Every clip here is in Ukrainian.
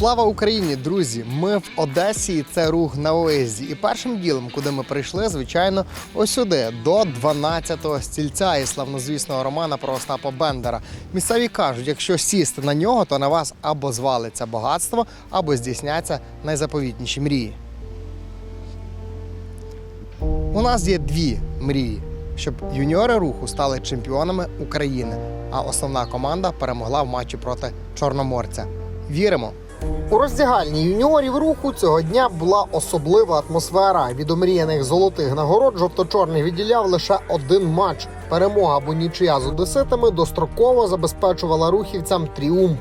Слава Україні, друзі! Ми в Одесі, і це рух на Оезі. І першим ділом, куди ми прийшли, звичайно, ось сюди, до 12-го стільця і славнозвісного романа про Остапа Бендера. Місцеві кажуть, якщо сісти на нього, то на вас або звалиться багатство, або здійсняться найзаповітніші мрії. У нас є дві мрії, щоб юніори руху стали чемпіонами України, а основна команда перемогла в матчі проти Чорноморця. Віримо. У роздягальні юніорів руху цього дня була особлива атмосфера. Від омріяних золотих нагород жовто-чорний відділяв лише один матч. Перемога або нічия з одеситами достроково забезпечувала рухівцям тріумф.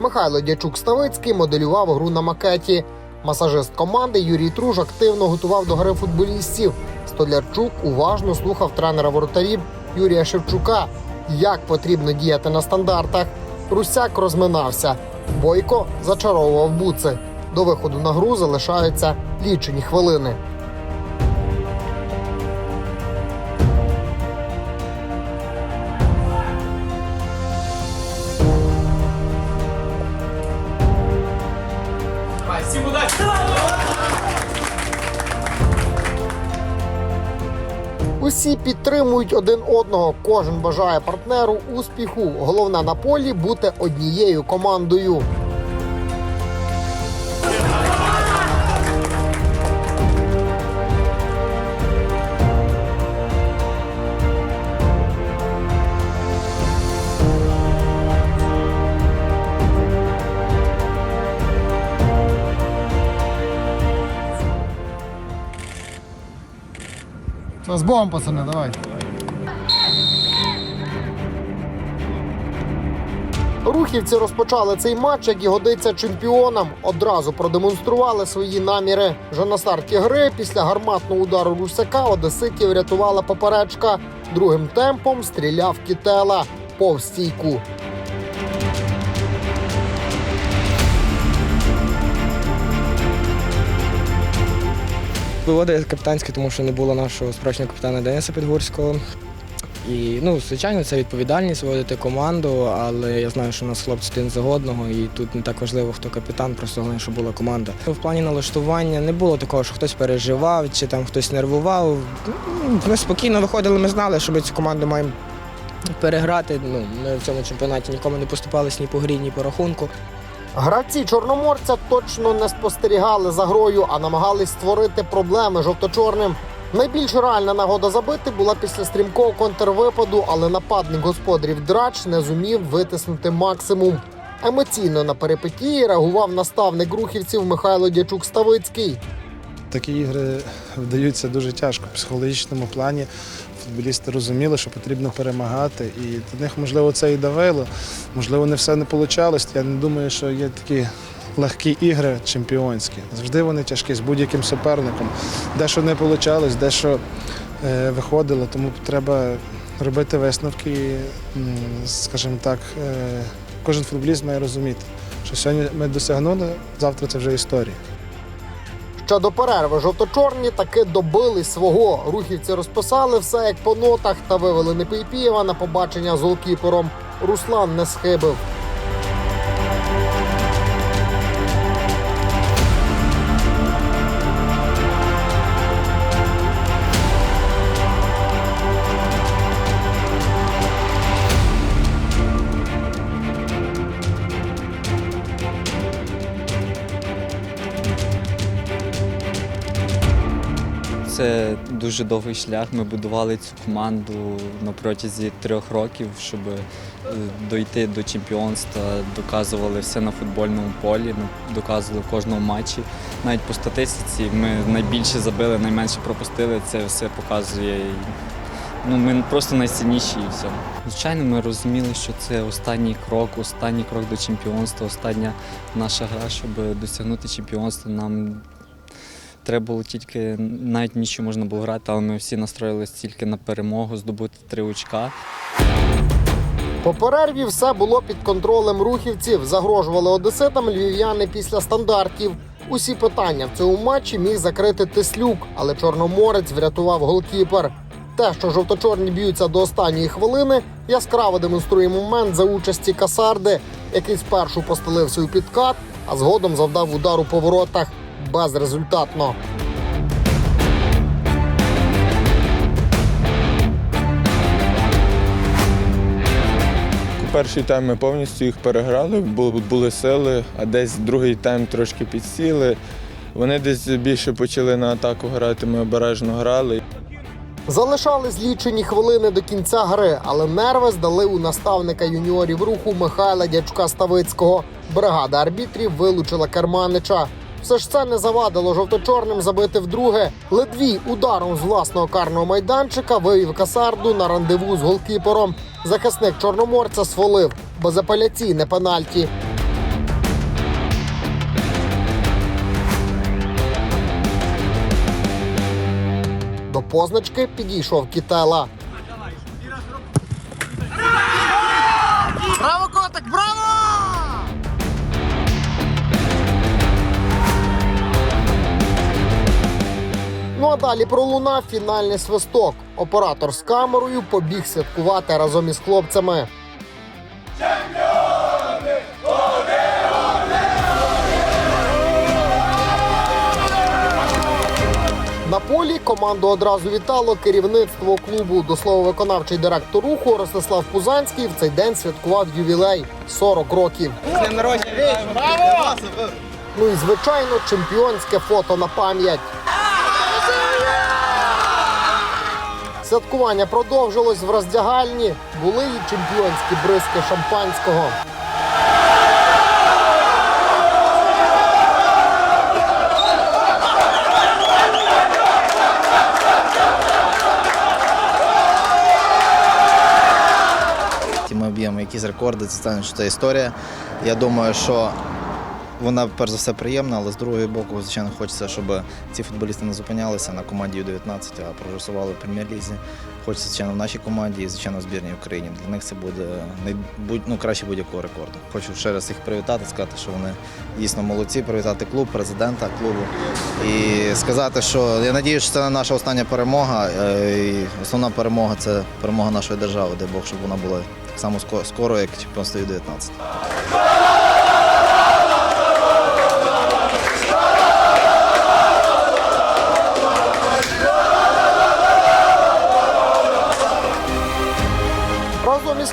Михайло Дячук Ставицький моделював гру на макеті. Масажист команди Юрій Труж активно готував до гри футболістів. Столярчук уважно слухав тренера воротарів Юрія Шевчука, як потрібно діяти на стандартах. Русяк розминався. Бойко зачаровував буци. До виходу на гру залишаються лічені хвилини. Усі підтримують один одного. Кожен бажає партнеру успіху. Головне на полі бути однією командою. З Богом, пацани, давай. Рухівці розпочали цей матч, як і годиться чемпіонам. Одразу продемонстрували свої наміри. Вже на старті гри після гарматного удару русака одеситів рятувала поперечка. Другим темпом стріляв кітела повз стійку. Виводи капітанські, тому що не було нашого справжнього капітана Дениса Підгурського. І ну, звичайно, це відповідальність виводити команду, але я знаю, що у нас хлопці один за одного, і тут не так важливо, хто капітан, просто головне, щоб була команда. В плані налаштування не було такого, що хтось переживав чи там хтось нервував. Ми спокійно виходили, ми знали, що ми цю команду маємо переграти. Ну, ми в цьому чемпіонаті нікому не поступались ні по грі, ні по рахунку. Гравці чорноморця точно не спостерігали за грою, а намагались створити проблеми жовто-чорним. Найбільш реальна нагода забити була після стрімкого контрвипаду, але нападник господарів драч не зумів витиснути максимум. Емоційно на перипетії реагував наставник рухівців Михайло Дячук Ставицький. Такі ігри вдаються дуже тяжко в психологічному плані. Футболісти розуміли, що потрібно перемагати, і до них, можливо, це і давило. Можливо, не все не вийшло. Я не думаю, що є такі легкі ігри чемпіонські. Завжди вони тяжкі з будь-яким суперником. Дещо не вийшло, дещо е, виходило, тому треба робити висновки. Скажімо так, е, кожен футболіст має розуміти, що сьогодні ми досягнули, завтра це вже історія. Ще до перерви жовто-чорні таки добили свого. Рухівці розписали все як по нотах та вивели Непейпієва на побачення з голкіпером. Руслан не схибив. Це дуже довгий шлях. Ми будували цю команду на протязі трьох років, щоб е, дойти до чемпіонства, доказували все на футбольному полі, доказували в кожному матчі. Навіть по статистиці ми найбільше забили, найменше пропустили. Це все показує. Ну, ми просто найсильніші і все. Звичайно, ми розуміли, що це останній крок, останній крок до чемпіонства, остання наша гра, щоб досягнути чемпіонства. Нам Треба було тільки навіть нічого можна було грати, але ми всі настроїлися тільки на перемогу, здобути три очка. По перерві все було під контролем рухівців. Загрожували одеситам львів'яни після стандартів. Усі питання в цьому матчі міг закрити Тислюк, але чорноморець врятував голкіпер. Те, що жовто-чорні б'ються до останньої хвилини, яскраво демонструє момент за участі Касарди, який спершу постелився у підкат, а згодом завдав удар у поворотах безрезультатно. Перший тайм ми повністю їх переграли, були сили, а десь другий тайм трошки підсіли. Вони десь більше почали на атаку грати, ми обережно грали. Залишались лічені хвилини до кінця гри, але нерви здали у наставника юніорів руху Михайла Дячка Ставицького. Бригада арбітрів вилучила керманича. Все ж це не завадило жовто-чорним забити вдруге. Ледвій ударом з власного карного майданчика вивів касарду на рандеву з голкіпером. Захисник чорноморця свалив безапеляційне пенальті. До позначки підійшов Кітела. А далі пролунав фінальний свисток. Оператор з камерою побіг святкувати разом із хлопцями. На полі команду одразу вітало керівництво клубу. До слова, виконавчий директор руху Ростислав Пузанський в цей день святкував ювілей 40 років. Ну і звичайно, чемпіонське фото на пам'ять. Святкування продовжилось в роздягальні. Були і чемпіонські бризки шампанського. Ми б'ємо якісь рекорди, це стане історія. Я думаю, що вона перш за все приємна, але з другого боку, звичайно, хочеться, щоб ці футболісти не зупинялися на команді Ю-19, а прогресували в прем'єр-лізі. Хочеться, звичайно, в нашій команді і, звичайно, в збірній Україні. Для них це буде ну, краще будь-якого рекорду. Хочу ще раз їх привітати, сказати, що вони дійсно молодці, привітати клуб, президента клубу. І сказати, що я надію, що це наша остання перемога. е, І основна перемога це перемога нашої держави, дай Бог, щоб вона була так само скоро, як чемпіонство Ю-19.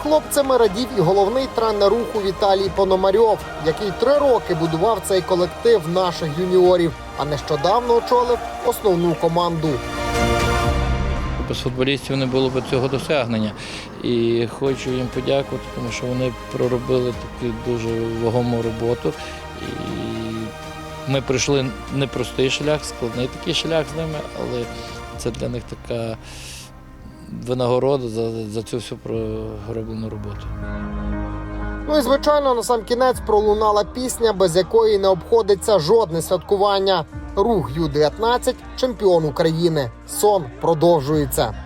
Хлопцями радів і головний тренер руху Віталій Пономарьов, який три роки будував цей колектив наших юніорів, а нещодавно очолив основну команду. Без футболістів не було б цього досягнення. І хочу їм подякувати, тому що вони проробили таку дуже вагому роботу. І ми пройшли непростий шлях, складний такий шлях з ними, але це для них така винагорода за, за цю всю пророблену роботу. Ну і звичайно, на сам кінець пролунала пісня, без якої не обходиться жодне святкування. Рух Ю-19 чемпіон України. Сон продовжується.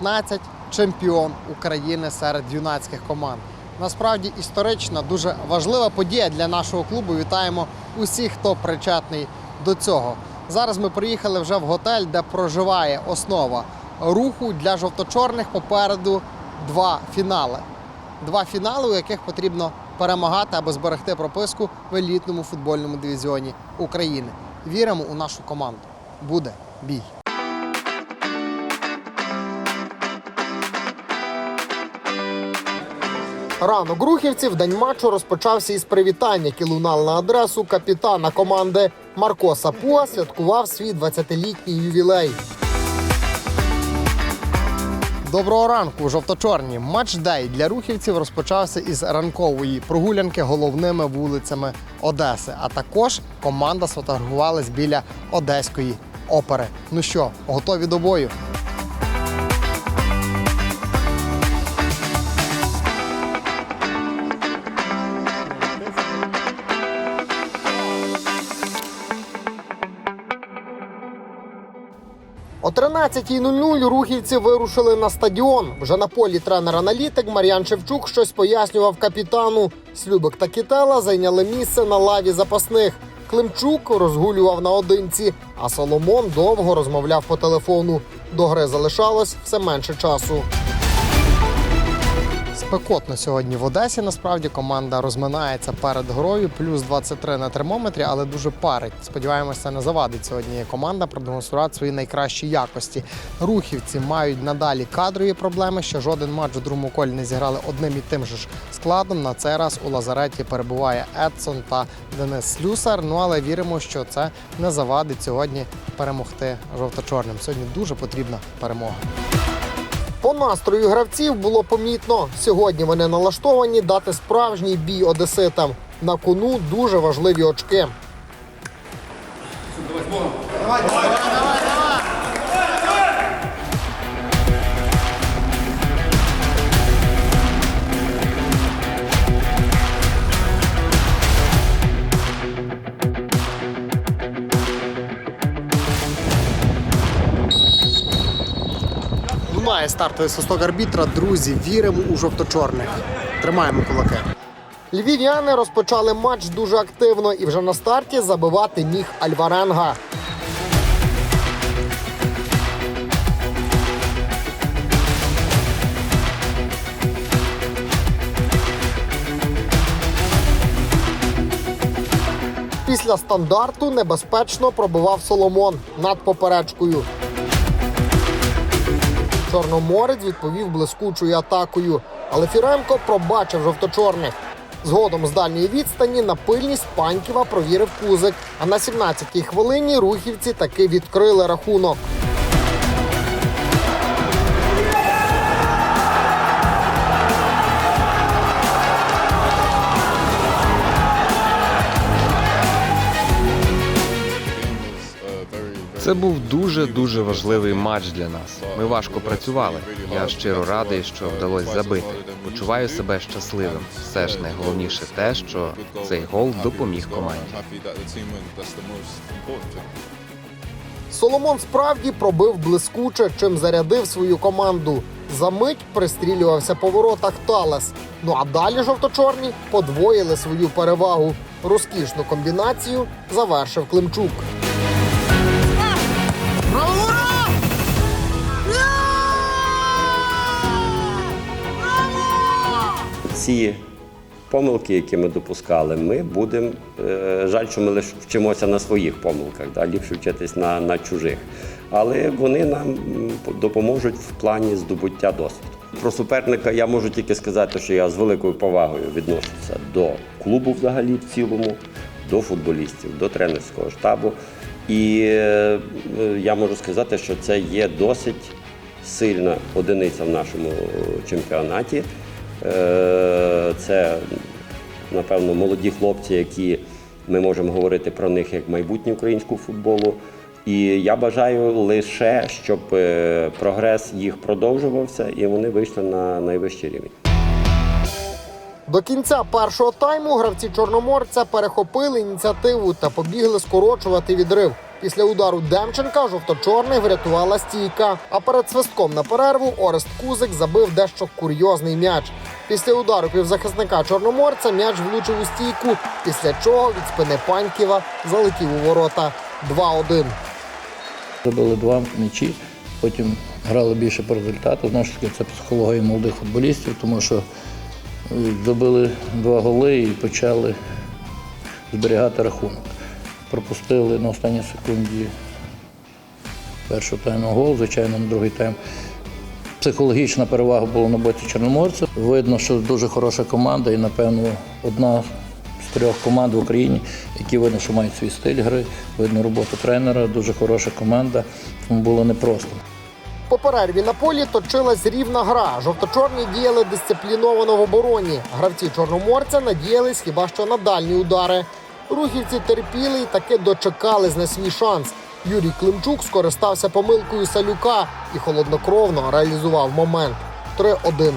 Ю-19 чемпіон України серед юнацьких команд. Насправді історична, дуже важлива подія для нашого клубу. Вітаємо усіх, хто причетний до цього. Зараз ми приїхали вже в готель, де проживає основа руху для жовто-чорних. Попереду два фінали. Два фінали, у яких потрібно перемагати аби зберегти прописку в елітному футбольному дивізіоні України. Віримо у нашу команду. Буде бій. Ранок рухівців день матчу розпочався із привітання, які лунали на адресу капітана команди Марко Сапуа святкував свій 20-літній ювілей. Доброго ранку, жовто-чорні. Матч-дей для рухівців розпочався із ранкової прогулянки головними вулицями Одеси. А також команда сфотографувалась біля одеської опери. Ну що, готові до бою? О 13.00 рухівці вирушили на стадіон. Вже на полі тренер-аналітик Мар'ян Шевчук щось пояснював капітану. Слюбик та Кітела зайняли місце на лаві запасних. Климчук розгулював наодинці, а Соломон довго розмовляв по телефону. До гри залишалось все менше часу. Спекотно сьогодні в Одесі. Насправді команда розминається перед грою, плюс 23 на термометрі, але дуже парить. Сподіваємося, не завадить сьогодні команда продемонструвати свої найкращі якості. Рухівці мають надалі кадрові проблеми. Ще жоден матч у другому колі не зіграли одним і тим же ж складом. На цей раз у лазареті перебуває Едсон та Денис Слюсар. Ну але віримо, що це не завадить сьогодні перемогти жовто-чорним. Сьогодні дуже потрібна перемога. По настрою гравців було помітно. Сьогодні вони налаштовані дати справжній бій одеситам. На кону дуже важливі очки. Лунає стартовий свисток арбітра. Друзі, віримо у жовто-чорних. Тримаємо кулаки. Львів'яни розпочали матч дуже активно і вже на старті забивати міг Альваренга. Після стандарту небезпечно пробивав Соломон над поперечкою. Чорноморець відповів блискучою атакою, але Фіренко пробачив жовто-чорних. Згодом з дальньої відстані на пильність Паньківа провірив Кузик. А на 17-й хвилині рухівці таки відкрили рахунок. Це був дуже дуже важливий матч для нас. Ми важко працювали. Я щиро радий, що вдалося забити. Почуваю себе щасливим. Все ж найголовніше те, що цей гол допоміг команді. Соломон справді пробив блискуче, чим зарядив свою команду. За мить пристрілювався по воротах Талес. Ну а далі жовто-чорні подвоїли свою перевагу. Розкішну комбінацію завершив Климчук. Ці помилки, які ми допускали, ми будемо. е, Жаль, що ми лише вчимося на своїх помилках, да? ліпше вчитись на, на чужих. Але вони нам допоможуть в плані здобуття досвіду. Про суперника я можу тільки сказати, що я з великою повагою відношуся до клубу взагалі в цілому, до футболістів, до тренерського штабу. І е, я можу сказати, що це є досить сильна одиниця в нашому чемпіонаті. Е, Це, напевно, молоді хлопці, які ми можемо говорити про них як майбутнє українського футболу. І я бажаю лише, щоб е, прогрес їх продовжувався і вони вийшли на найвищий рівень. До кінця першого тайму гравці Чорноморця перехопили ініціативу та побігли скорочувати відрив. Після удару Демченка жовто-чорних врятувала стійка. А перед свистком на перерву Орест Кузик забив дещо курйозний м'яч. Після удару півзахисника чорноморця м'яч влучив у стійку, після чого від спини Паньківа залетів у ворота 2-1. Забили два м'ячі, потім грали більше по результату. Знову таки, це психологія молодих футболістів, тому що е, забили два голи і почали зберігати рахунок. Пропустили на останній секунді першого тайму гол, звичайно, на другий тайм. Психологічна перевага була на боці Чорноморця. Видно, що дуже хороша команда і, напевно, одна з трьох команд в Україні, які видно, що мають свій стиль гри, видно роботу тренера, дуже хороша команда, тому було непросто. По перерві на полі точилась рівна гра. Жовто-чорні діяли дисципліновано в обороні. Гравці чорноморця надіялись хіба що на дальні удари. Рухівці терпіли і таки дочекались на свій шанс. Юрій Климчук скористався помилкою Салюка і холоднокровно реалізував момент 3-1.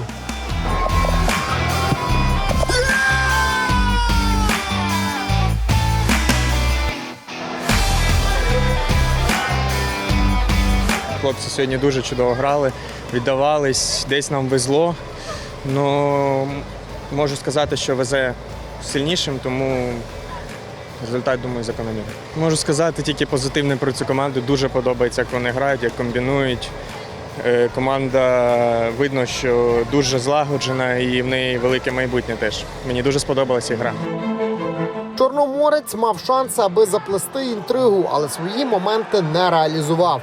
хлопці сьогодні дуже чудово грали, віддавались, десь нам везло. Ну, можу сказати, що везе сильнішим, тому результат, думаю, закономірний. Можу сказати тільки позитивне про цю команду. Дуже подобається, як вони грають, як комбінують. Е, Команда видно, що дуже злагоджена і в неї велике майбутнє теж. Мені дуже сподобалася гра. Чорноморець мав шанси, аби заплести інтригу, але свої моменти не реалізував.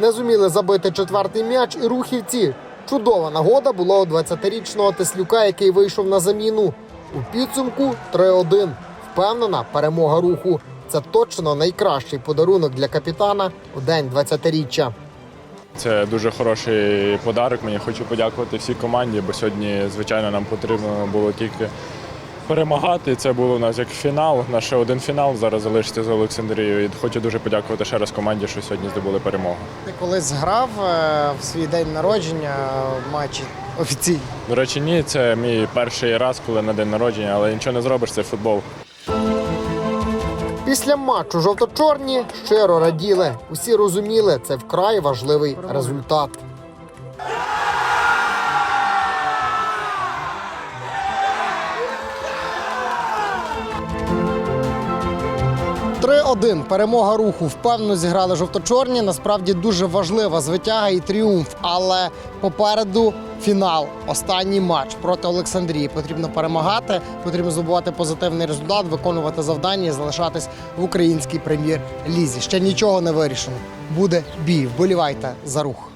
Не зуміли забити четвертий м'яч і рухівці. Чудова нагода була у 20-річного Теслюка, який вийшов на заміну. У підсумку 3-1. Впевнена перемога руху. Це точно найкращий подарунок для капітана у день 20-річчя. Це дуже хороший подарок. Мені хочу подякувати всій команді, бо сьогодні, звичайно, нам потрібно було тільки перемагати. Це було у нас як фінал. Наш ще один фінал. Зараз залишиться з Олександрією. І хочу дуже подякувати ще раз команді, що сьогодні здобули перемогу. Ти колись грав е, в свій день народження в матчі офіційно. До речі, ні, це мій перший раз, коли на день народження, але нічого не зробиш, це футбол. Після матчу жовто-чорні щиро раділи. Усі розуміли, це вкрай важливий результат. Три-один. Перемога руху впевнено зіграли жовто-чорні. Насправді дуже важлива звитяга і тріумф. Але попереду фінал, останній матч проти Олександрії. Потрібно перемагати, потрібно здобувати позитивний результат, виконувати завдання і залишатись в українській прем'єр-лізі. Ще нічого не вирішено. Буде бій. Вболівайте за рух.